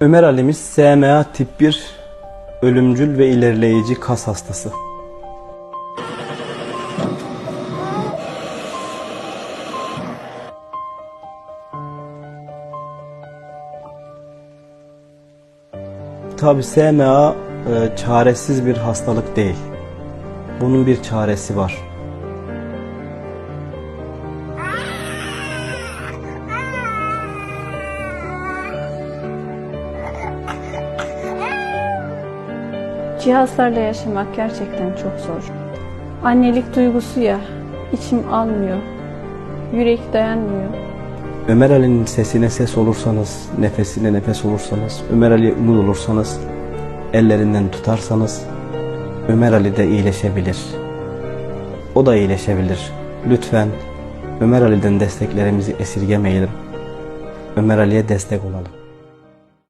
Ömer Ali'miz SMA tip 1 ölümcül ve ilerleyici kas hastası. Tabi SMA e, çaresiz bir hastalık değil. Bunun bir çaresi var. Cihazlarla yaşamak gerçekten çok zor. Annelik duygusu ya, içim almıyor. Yürek dayanmıyor. Ömer Ali'nin sesine ses olursanız, nefesine nefes olursanız, Ömer Ali'ye umut olursanız, ellerinden tutarsanız, Ömer Ali de iyileşebilir. O da iyileşebilir. Lütfen Ömer Ali'den desteklerimizi esirgemeyelim. Ömer Ali'ye destek olalım.